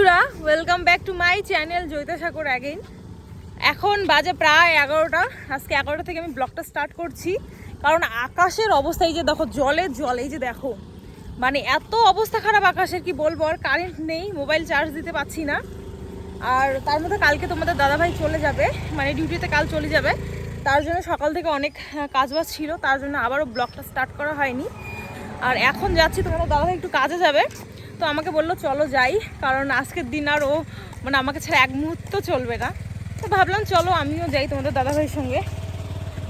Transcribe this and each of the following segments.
বন্ধুরা welcome back to my channel Joyita Sagar again এখন বাজে প্রায় এগারোটা। আজকে এগারোটা থেকে আমি ব্লগটা স্টার্ট করছি। কারণ আকাশের অবস্থা, এই যে দেখো, জলে জল, এই যে দেখো। মানে এত অবস্থা খারাপ আকাশের, কি বলব, আর কারেন্ট নেই মোবাইল চার্জ দিতে পারছি না। আর তার মধ্যে কালকে তোমাদের দাদাভাই চলে যাবে। মানে ডিউটিতে কাল চলে যাবে। তার জন্য সকাল থেকে অনেক কাজবাজ ছিল। তার জন্য আবারও ব্লগটা স্টার্ট করা হয়নি। আর এখন যাচ্ছি, তোমাদের দাদাভাই একটু কাজে যাবে। তো আমাকে বলল, চলো যাই। কারণ আজকের দিন আর ও মানে আমাকে ছাড়া এক মুহূর্ত চলবে না। তো ভাবলাম, চলো আমিও যাই তোমাদের দাদাভাইয়ের সঙ্গে।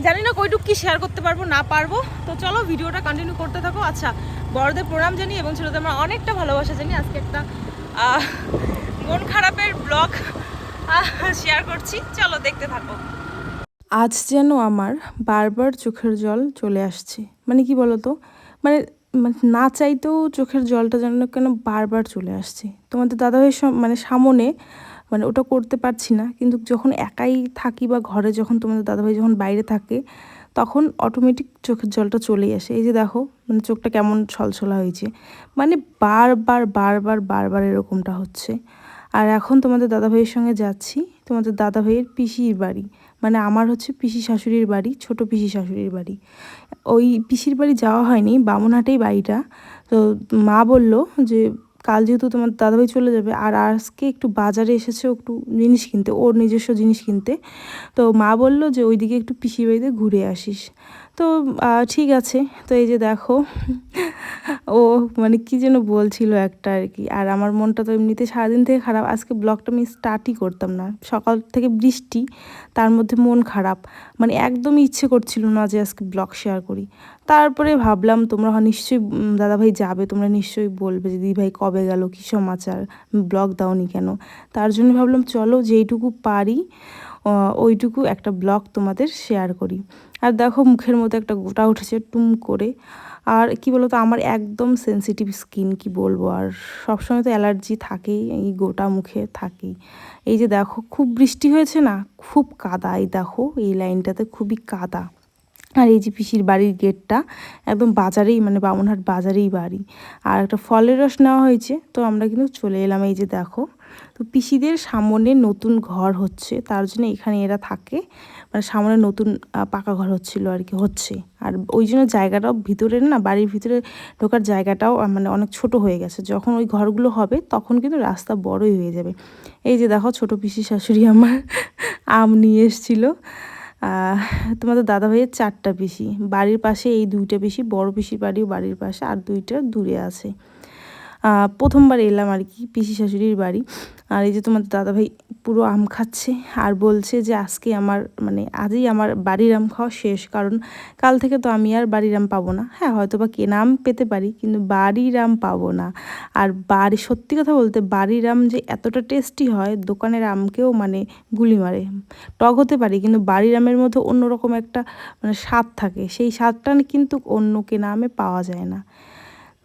জানি না কইটুক কি শেয়ার করতে পারব, না পারব। তো চলো ভিডিওটা কন্টিনিউ করতে থাকো। আচ্ছা বড়দের প্রণাম জানি এবং ছোটদের আমরা অনেকটা ভালোবাসা জানি আজকে একটা মন খারাপের ব্লগ শেয়ার করছি। চলো দেখতে থাকো। আজ যেন আমার বারবার চোখের জল চলে আসছে। মানে কি বলতো? মানে মানে না চাইতেও চোখের জলটা যেন কেন বারবার চলে আসছে। তোমাদের দাদাভাইয়ের সম- মানে সামনে মানে ওটা করতে পারছি না, কিন্তু যখন একাই থাকি বা ঘরে যখন তোমাদের দাদাভাই যখন বাইরে থাকে, তখন অটোমেটিক চোখের জলটা চলেই আসে। এই যে দেখো মানে চোখটা কেমন ছলছলা হয়েছে। মানে বারবার বারবার বারবার এরকমটা হচ্ছে। আর এখন তোমাদের দাদাভাইয়ের সঙ্গে যাচ্ছি। তোমাদের দাদা ভাইয়ের পিসির বাড়ি। মানে আমার হচ্ছে পিসি শাশুড়ির বাড়ি, ছোট পিসি শাশুড়ির বাড়ি। ওই পিসির বাড়ি যাওয়া হয়নি, বামুনহাটেই বাড়িটা। তো মা বলল যে, কাল যেহেতু তোমার দাদাভাই চলে যাবে, আর আজকে একটু বাজারে এসেছে একটু জিনিস কিনতে, ওর নিজস্ব জিনিস কিনতে। তো মা বলল যে, ওইদিকে একটু পিসির বাড়িতে ঘুরে আসিস। তো ঠিক আছে। তো এই যে দেখো, ও মানে কি যেন বলছিল একটা আর কি। আর আমার মনটা তো এমনিতে সারাদিন থেকে খারাপ। আজকে ব্লগটা আমি স্টার্টই করতাম না। সকাল থেকে বৃষ্টি, তার মধ্যে মন খারাপ। মানে একদমই ইচ্ছে করছিল না যে আজকে ব্লগ শেয়ার করি। তারপরে ভাবলাম, তোমরা নিশ্চয়ই দাদাভাই যাবে। তোমরা নিশ্চয়ই বলবে যে, দিদিভাই কবে গেল? কী সমাচার? ব্লগ দাওনি কেন? তার জন্য ভাবলাম, চলো যেইটুকু পারি ওইটুকু একটা ব্লগ তোমাদের শেয়ার করি। আর দেখো মুখের মধ্যে একটা গোটা উঠেছে টুম করে। আর কি বলতো, আমার একদম সেনসিটিভ স্কিন কি বলব? আর সবসময় তো অ্যালার্জি থাকেই, এই গোটা মুখে থাকেই। এই যে দেখো, খুব বৃষ্টি হয়েছে না? খুব কাদা এই দেখো, এই লাইনটাতে খুবই কাদা। আর এই যে পিসির বাড়ির গেটটা একদম বাজারেই মানে বামনহাট বাজারেই বাড়ি। আর একটা ফলের রস নেওয়া হয়েছে, তো আমরা কিন্তু চলে এলাম এই যে দেখো। তো পিসিদের সামনে নতুন ঘর হচ্ছে, তার জন্য এখানে এরা থাকে। মানে সামনে নতুন পাকা ঘর হচ্ছিল আর কি, হচ্ছে। আর ওই জন্য জায়গাটাও ভিতরে না, বাড়ির ভিতরে ঢোকার জায়গাটাও মানে অনেক ছোট হয়ে গেছে। যখন ওই ঘরগুলো হবে, তখন কিন্তু রাস্তা বড়ই হয়ে যাবে। এই যে দেখো, ছোট পিসি শাশুড়ি আমার আম নিয়ে এসেছিল। তোমাদের দাদা ভাইয়ের চারটা পিসি। বাড়ির পাশে এই দুইটা পিসি, বড় পিসির বাড়িও বাড়ির পাশে, আর দুইটা দূরে আছে। প্রথমবার এলাম আর কি, পিসি শাশুড়ির বাড়ি। আর এই যে তোমাদের দাদাভাই পুরো আম খাচ্ছে আর বলছে যে আজকে আমার মানে আজই আমার বাড়ির আম খাওয়া শেষ, কারণ কাল থেকে তো আমি আর বাড়ির আম পাবো না। হ্যাঁ হয়তো বা কেনা আম পেতে পারি, কিন্তু বাড়ির আম পাবো না। আর বাড়ি, সত্যি কথা বলতে বাড়ির আম যে এতটা টেস্টি হয়, দোকানের আমকেও মানে গুলি মারে। টক হতে পারে, কিন্তু বাড়ির আমের মধ্যে অন্যরকম একটা মানে স্বাদ থাকে। সেই স্বাদটা কিন্তু অন্য কেনা আমে পাওয়া যায় না।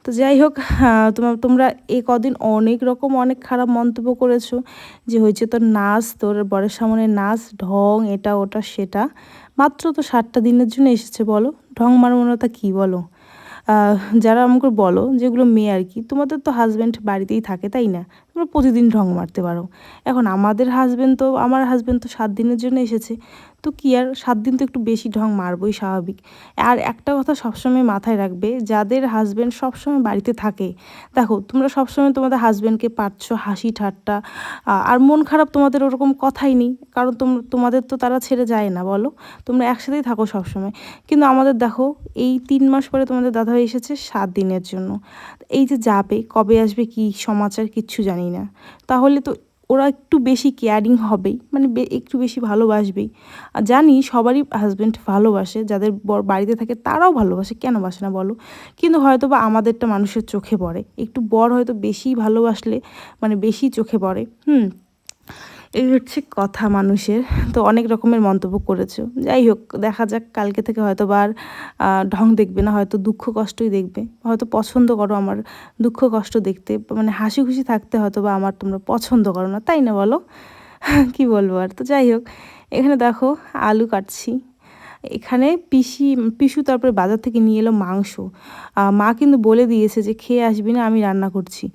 তো যাই হোক আহ, তোমার তোমরা এই কদিন অনেক রকম অনেক খারাপ মন্তব্য করেছ যে হয়েছে তোর নাচ তোর বরের সামনে নাচ ঢং এটা ওটা সেটা। মাত্র তো সাতটা দিনের জন্য এসেছে বলো। ঢং মারমনতা কী বলো? যারা আমাকে বলো যেগুলো মেয়ে আর কি তোমাদের তো হাজব্যান্ড বাড়িতেই থাকে তাই না? তোমরা প্রতিদিন ঢং মারতে পারো। এখন আমাদের হাজব্যান্ড তো, আমার হাজব্যান্ড তো সাত দিনের জন্য এসেছে। তো কি আর, সাত দিন তো একটু বেশি ঢং মারবই স্বাভাবিক। আর একটা কথা সবসময় মাথায় রাখবে, যাদের হাজব্যান্ড সবসময় বাড়িতে থাকে, দেখো তোমরা সবসময় তোমাদের হাজব্যান্ডকে পাচ্ছ হাসি ঠাট্টা আর মন খারাপ তোমাদের ওরকম কথাই নেই। কারণ তোম- তোমাদের তো তারা ছেড়ে যায় না, বলো? তোমরা একসাথেই থাকো সবসময়। কিন্তু আমাদের দেখো, এই তিন মাস পরে তোমাদের দাদাভাই এসেছে সাত দিনের জন্য। এই যে যাবে, কবে আসবে, কি সমাচার, কিচ্ছু জানি না। তাহলে তো ওরা একটু বেশি কেয়ারিং হবেই মানে একটু বেশি ভালোবাসবেই। আর জানি সবারই হাজব্যান্ড ভালোবাসে, যাদের বাড়িতে থাকে তারাও ভালোবাসে, কেন বাসে না বলো? কিন্তু হয়তো বা আমাদেরটা মানুষের চোখে পড়ে। একটু বর হয়তো বেশি ভালোবাসলে মানে বেশি চোখে পড়ে। হুম এই হচ্ছে কথা মানুষের। তো অনেক রকমের মন্তব্য করেছ। যাই হোক, দেখা যাক, কালকে থেকে হয়তো বা আর ঢং দেখবে না, হয়তো দুঃখ কষ্টই দেখবে। হয়তো পছন্দ করো আমার দুঃখ কষ্ট দেখতে মানে হাসি খুশি থাকতে হয়তো বা আমার তোমরা পছন্দ করো না, তাই না বলো? কি বলব আর? তো যাই হোক, এখানে দেখো, আলু কাটছি। এখানে পিসি পিসু তারপরে বাজার থেকে নিয়ে এলো মাংস। মা কিন্তু বলে দিয়েছে যে খেয়ে আসবি না আমি রান্না করছি।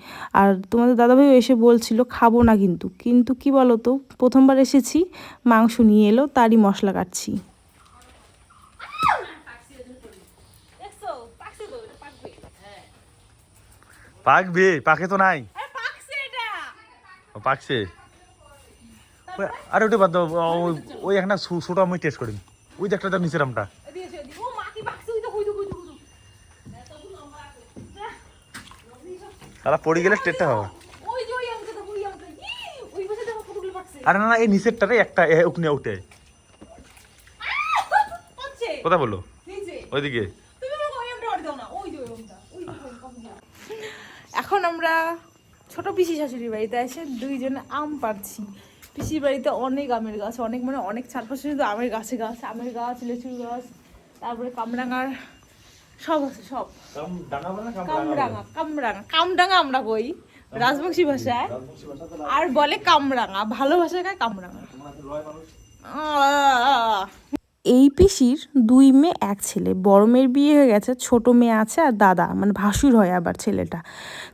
আর তোমাদের দাদাভাইও এসে বলছিল খাব না কিন্তু। কিন্তু কি বলো তো প্রথমবার এসেছি মাংস নিয়ে এলো তারই মশলা কাটছি। পাকবে। পাকবে? পাকে তো নাই? আরে পাকছে আরে ওটা বাদ দাও ওই একটা ছোট আমি টেস্ট করি ওই যে একটা দাও নিচের আমটা। কই তো তারা পড়ে গেলে টেস্টটা হবে। আরে না না এই নিচেরটারে একটা এ, উকনে উঠে। কথা বলো ওইদিকে। এখন আমরা ছোট পিসি শাশুড়ি বাড়িতে এসে দুইজনে আম পাড়ছি। পিসির বাড়িতে অনেক আমের গাছ অনেক মানে অনেক চারপাশে শুধু আমের গাছে গাছ আমের গাছ লেচুর গাছ তারপরে কামরাঙার সব আছে সব। কামরাঙা কামরাঙা কামরাঙা আমরা কই রাজবংশী ভাষায় আর বলে কামরাঙা ভালো ভাষায় কামরাঙা? এই পিসির দুই মেয়ে এক ছেলে। বড় মেয়ের বিয়ে হয়ে গেছে, ছোট মেয়ে আছে আর দাদা মানে ভাসুর হয় আবার ছেলেটা।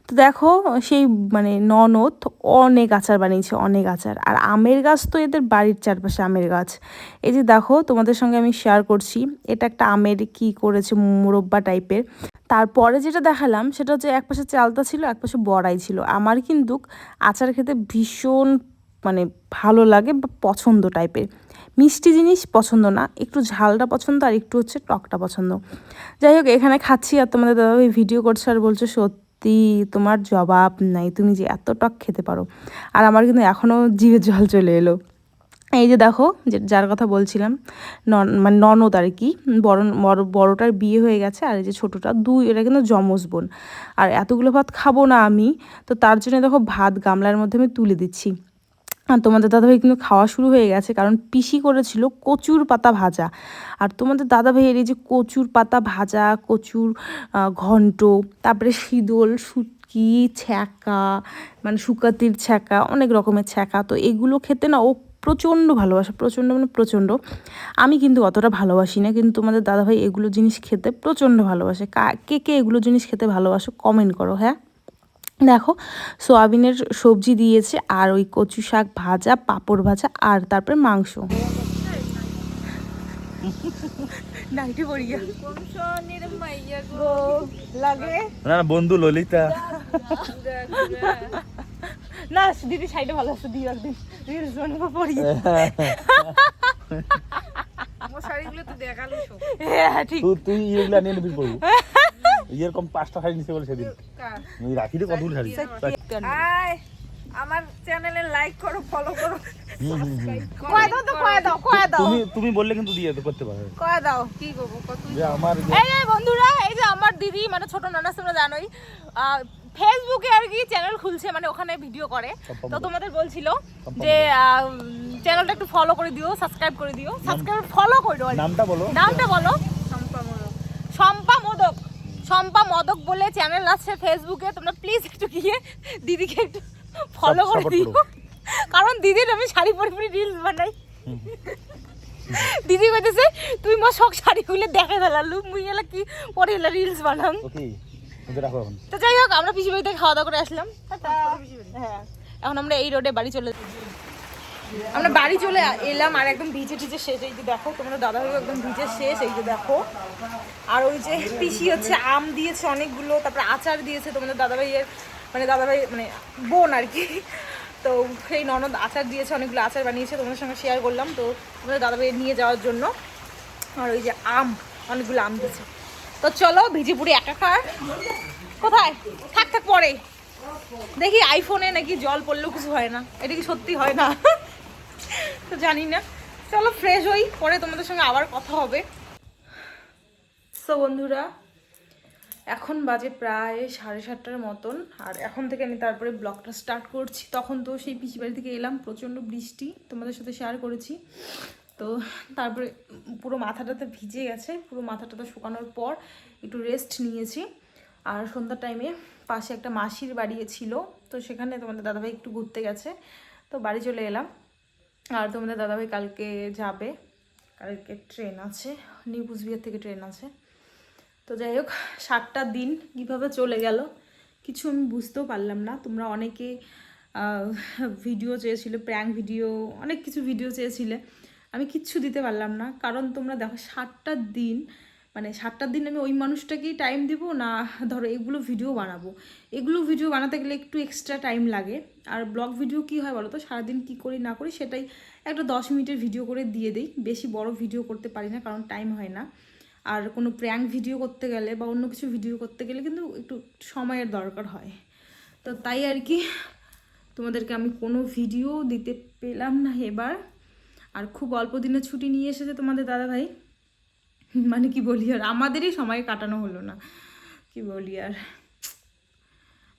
তো দেখো, সেই মানে ননদ অনেক আচার বানিয়েছে, অনেক আচার। আর আমের গাছ তো এদের বাড়ির চারপাশে আমের গাছ। এই যে দেখো, তোমাদের সঙ্গে আমি শেয়ার করছি, এটা একটা আমের কি করেছে মুরব্বা টাইপের তারপরে যেটা দেখালাম, সেটা হচ্ছে এক পাশে চালতা ছিল, এক পাশে বড়াই ছিল। আমার কিন্তু আচার খেতে ভীষণ মানে ভালো লাগে বা পছন্দ টাইপের মিষ্টি জিনিস পছন্দ না, একটু ঝালটা পছন্দ আর একটু হচ্ছে টকটা পছন্দ। যাই হোক, এখানে খাচ্ছি আর তোমাদের দাদাভাই ভিডিও করছে আর বলছে, সত্যি তোমার জবাব নাই, তুমি যে এত টক খেতে পারো। আর আমার কিন্তু এখনও জিভে জল চলে এলো। এই যে দেখো, যে যার কথা বলছিলাম, নন মানে ননদ আর কি, বড় বড়, বড়টার বিয়ে হয়ে গেছে আর এই যে ছোটোটা, দুই এটা কিন্তু যমজ বোন। আর এতগুলো ভাত খাব না আমি, তো তার জন্য দেখো ভাত গামলার মধ্যে আমি তুলে দিচ্ছি। আর তোমাদের দাদাভাই কিন্তু খাওয়া শুরু হয়ে গেছে, কারণ পিসি করেছিল কচুর পাতা ভাজা। আর তোমাদের দাদাভাইয়ের এই যে কচুর পাতা ভাজা, কচুর ঘন্ট, তারপরে শীদল শুটকি, ছ্যাঁকা মানে শুকাতির ছ্যাঁকা, অনেক রকমের ছ্যাঁকা, তো এগুলো খেতে না ও প্রচণ্ড ভালোবাসে, প্রচণ্ড মানে প্রচণ্ড। আমি কিন্তু অতটা ভালোবাসি না, কিন্তু তোমাদের দাদাভাই এগুলো জিনিস খেতে প্রচণ্ড ভালোবাসে। কে কে এগুলো জিনিস খেতে ভালোবাসো কমেন্ট করো হ্যাঁ? দেখো সোয়াবিনের সবজি দিয়েছে আর ওই কচু শাক ভাজা পাঁপড় ভাজা আর তারপরে মাংস। না বন্ধু ললিতা। না দিদি সাইডে ভালো আছে দিদি একদিন। রিলস বানাবো পড়িয়া হ্যাঁ ঠিক। তুই তুই এগুলা নিয়ে নিবি পড়ব এরকম পাঁচটা শাড়ি নিতে বলে সেদিন। ওই রাখি রে কতগুলো শাড়ি আমার চ্যানেলে লাইক করো ফলো করো। কয় দাও তো কয় দাও কয় দাও। তুমি তুমি বললে কিন্তু দিয়ে করতে পারবে কয় দাও কি করব কত আমার এই বন্ধুরা এই যে আমার দিদি মানে ছোট নানা তোমরা জানোই আহ, ফেসবুকে আর কি চ্যানেল খুলছে মানে ওখানে ভিডিও করে। তো তোমাদের বলছিল যে চ্যানেলটা একটু ফলো করে দিও সাবস্ক্রাইব করে দিও। সাবস্ক্রাইব ফলো করে দিও নামটা বলো। নামটা বলো। শম্পা মোদক। শম্পা মদক বলে চ্যানেল আছে ফেসবুকে তোমরা প্লিজ একটু গিয়ে দিদিকে একটু ফলো করে দিও। কারণ দিদির আমি শাড়ি পরে পরে রিলস বানাই। দিদি কইতেছে তুই মো সব শাড়ি খুলে দেখে ফেলালু মুই এলা কি পরে এলা রিলস বানাম? ওকে ওদের রাখো এখন। তো যাই হোক আমরা পিসি বাড়িতে খাওয়া দাওয়া করে আসলাম। টাটা। হ্যাঁ। এখন আমরা এই রোডে বাড়ি চলে আমরা বাড়ি চলে এলাম আর একদম ভিজে টিজে শেষ এই যে দেখো, তোমরা দাদা ভাই একদম ভিজে শেষ, এই যে দেখো। আর ওই যে পিসি হচ্ছে আম দিয়েছে অনেকগুলো, তারপরে আচার দিয়েছে তোমাদের দাদা ভাইয়ের মানে দাদা ভাই মানে বোন আর কি। তো সেই ননদ আচার দিয়েছে, অনেকগুলো আচার বানিয়েছে, তোমাদের সঙ্গে শেয়ার করলাম। তো তোমাদের দাদা ভাইয়ের নিয়ে যাওয়ার জন্য আর ওই যে আম, অনেকগুলো আম দিয়েছে। তো চলো ভিজে পুরি একাকার কোথায়? থাক থাক, পরে। দেখি আইফোনে নাকি জল পড়লেও কিছু হয় না। এটা কি সত্যি হয় না? তো জানি না। চলো ফ্রেশ হই, পরে তোমাদের সঙ্গে আবার কথা হবে। সো বন্ধুরা, এখন বাজে প্রায় সাড়ে সাতটার মতন, আর এখন থেকে আমি তারপরে ব্লগটা স্টার্ট করছি। তখন তো সেই পিসি বাড়ি থেকে এলাম, প্রচণ্ড বৃষ্টি তোমাদের সাথে শেয়ার করেছি। তো তারপরে পুরো মাথাটাতে ভিজে গেছে, পুরো মাথাটাতে শুকানোর পর একটু রেস্ট নিয়েছি। আর সন্ধ্যার টাইমে পাশে একটা মাসির বাড়ি ছিল, তো সেখানে তোমাদের দাদাভাই একটু ঘুরতে গেছে, তো বাড়ি চলে এলাম। আর তোমাদের দাদাভাই কালকে যাবে। কালকে ট্রেন আছে নিউ কুচবিহার থেকে ট্রেন আছে। তো যাই হোক, সাতটা দিন কীভাবে চলে গেল কিছু আমি বুঝতেও পারলাম না। তোমরা অনেকে ভিডিও চেয়েছিলে প্র্যাঙ্ক ভিডিও অনেক কিছু ভিডিও চেয়েছিলে। আমি কিচ্ছু দিতে পারলাম না। কারণ তোমরা দেখো, সাতটা দিন মানে সাতটার দিন আমি ওই মানুষটাকেই টাইম দিব না, ধরো এগুলো ভিডিও বানাবো। এগুলো ভিডিও বানাতে গেলে একটু এক্সট্রা টাইম লাগে। আর ব্লগ ভিডিও কী হয় বলো তো সারাদিন কী করি না করি সেটাই একটা দশ মিনিটের ভিডিও করে দিয়ে দিই। বেশি বড় ভিডিও করতে পারি না, কারণ টাইম হয় না। আর কোনো প্র্যাঙ্ক ভিডিও করতে গেলে বা অন্য কিছু ভিডিও করতে গেলে কিন্তু একটু সময়ের দরকার হয়। তো তাই আর কি, তোমাদেরকে আমি কোনো ভিডিও দিতে পেলাম না এবার। আর খুব অল্প দিনের ছুটি নিয়ে এসেছে তোমাদের দাদা ভাই মানে কি বলি আর আমাদেরই সময় কাটানো হলো না। কি বলি আর?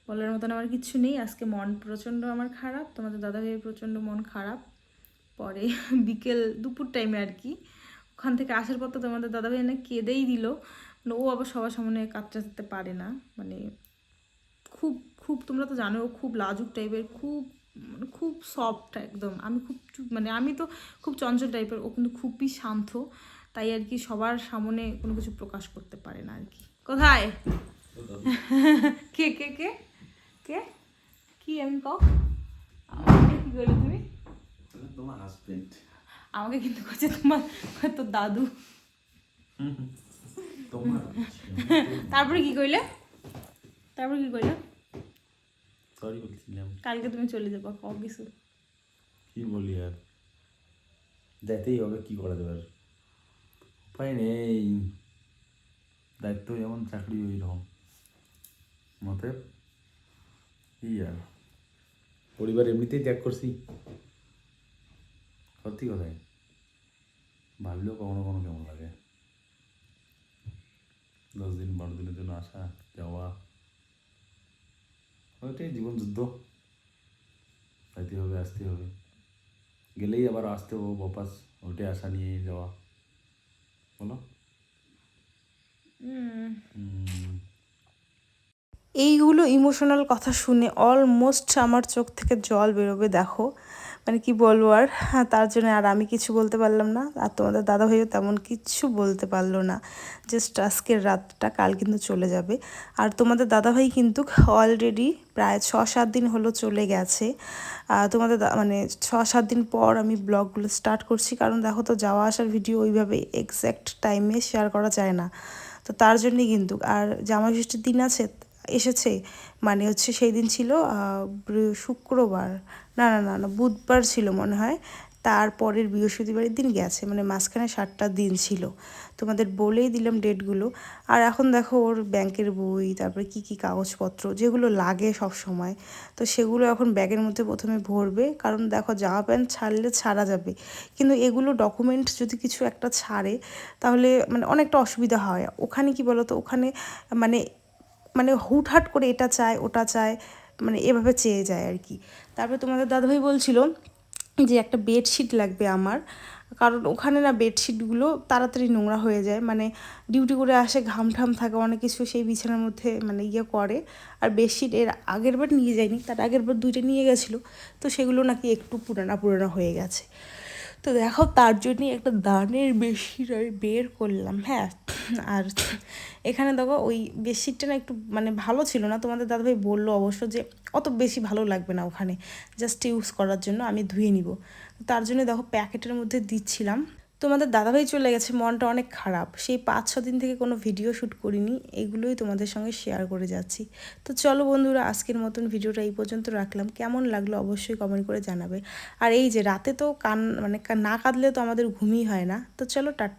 বলার মতন আমার কিচ্ছু নেই। আজকে মন প্রচণ্ড আমার খারাপ। তোমাদের দাদা ভাইয়ের প্রচণ্ড মন খারাপ। পরে বিকেল দুপুর টাইমে আর কি। ওখান থেকে আসার পর তো তোমাদের দাদা ভাই না কেঁদেই দিল। মানে ও আবার সবার সামনে কাটতে পারে না। মানে খুব খুব তোমরা তো জানো, ও খুব লাজুক টাইপের খুব মানে খুব সফট একদম। আমি খুব মানে আমি তো খুব চঞ্চল টাইপের ও কিন্তু খুবই শান্ত। তাই আর কি সবার সামনে কোনো কিছু প্রকাশ করতে পারে না আর কি। কোথায়? কে কে কে? কে? কি আমি কও? আমাকে কি করলে তুমি? তোমার হাজবেন্ড আমাকে কিন্তু করছে তোমার তোর দাদু। তোমার। তারপরে কি কইলে? তারপরে কি কইলে? সরি বলছিলাম। কালকে তুমি চলে যাবা কও কিছু। কি বলি আর? যেতেই হবে কি করা যাবে আর? উপায় নেই দায়িত্ব যেমন চাকরি ওই রকম মতে কি আর। পরিবার এমনিতেই ত্যাগ করছি। সত্যি কথাই। ভাবলেও কখনো কখনো কেমন লাগে। দশ দিন, বারো দিনের জন্য আসা, যাওয়া। ওইটাই জীবন যুদ্ধ। যাইতে হবে, আসতে হবে। গেলেই আবার আসতে হবে বাপাস ওইটাই আসা নিয়ে যাওয়া। এইগুলো ইমোশনাল কথা শুনে অলমোস্ট আমার চোখ থেকে জল বেরোবে দেখো। মানে কি বলব আর? হ্যাঁ, তার জন্য আর আমি কিছু বলতে পারলাম না। আর তোমাদের দাদা ভাইও তেমন কিচ্ছু বলতে পারল না। জাস্ট আজকের রাতটা কাল কিন্তু চলে যাবে। আর তোমাদের দাদা ভাই কিন্তু অলরেডি প্রায় ছ সাত দিন হলো চলে গেছে। তোমাদের মানে ছ সাত দিন পর আমি ব্লগগুলো স্টার্ট করছি। কারণ দেখো তো যাওয়া আসার ভিডিও ওইভাবে এক্স্যাক্ট টাইমে শেয়ার করা যায় না। তো তার জন্যই কিন্তু আর জামা ষষ্ঠীর দিন আছে এসেছে মানে হচ্ছে সেই দিন ছিল শুক্রবার। না না না না, বুধবার ছিল মনে হয়। তারপরের বৃহস্পতিবারের দিন গেছে মানে মাঝখানে সাতটা দিন ছিল। তোমাদের বলেই দিলাম ডেটগুলো আর এখন দেখো ওর ব্যাংকের বই, তারপরে কি কি কাগজপত্র, যেগুলো লাগে সব সময়, তো সেগুলো এখন ব্যাগের মধ্যে প্রথমে ভরবে। কারণ দেখো, জামা প্যান্ট ছাড়লে ছাড়া যাবে। কিন্তু এগুলো ডকুমেন্ট যদি কিছু একটা ছাড়ে, তাহলে মানে অনেকটা অসুবিধা হয়। ওখানে কি বলতো? ওখানে মানে মানে হুটহাট করে এটা চায়, ওটা চায় মানে এভাবে চেয়ে যায় আর কি। তারপরে তোমাদের দাদাভাই বলছিল যে একটা বেডশিট লাগবে আমার, কারণ ওখানে না বেডশিটগুলো তাড়াতাড়ি নোংরা হয়ে যায় মানে ডিউটি করে আসে ঘাম ঠাম থাকে, অনেক কিছু সেই বিছানার মধ্যে মানে ইয়ে করে। আর বেডশিট এর আগের বার নিয়ে যায়নি তার আগের বার দুইটা নিয়ে গেছিল, তো সেগুলো নাকি একটু পুরানা পুরানা হয়ে গেছে। তো দেখো তার জন্যই একটা দানের বেশি বের করলাম হ্যাঁ। আর এখানে দেখো ওই বেডশিটটা না একটু মানে ভালো ছিল না, তোমাদের দাদাভাই বলল অবশ্য যে অত বেশি ভালো লাগবে না ওখানে জাস্ট ইউজ করার জন্য আমি ধুয়ে নিব। তার জন্য দেখো প্যাকেটের মধ্যে দিচ্ছিলাম। তোমাদের দাদাভাই চলে গেছে, মনটা অনেক খারাপ। সেই পাঁচ ছ দিন থেকে কোনো ভিডিও শ্যুট করিনি, এগুলোই তোমাদের সঙ্গে শেয়ার করে যাচ্ছি। তো চলো বন্ধুরা, আজকের মতন ভিডিওটা এই পর্যন্ত রাখলাম। কেমন লাগল অবশ্যই কমেন্ট করে জানাবে। আর এই যে রাতে তো কান মানে না কাঁদলে তো আমাদের ঘুমই হয় না। তো চলো টাটা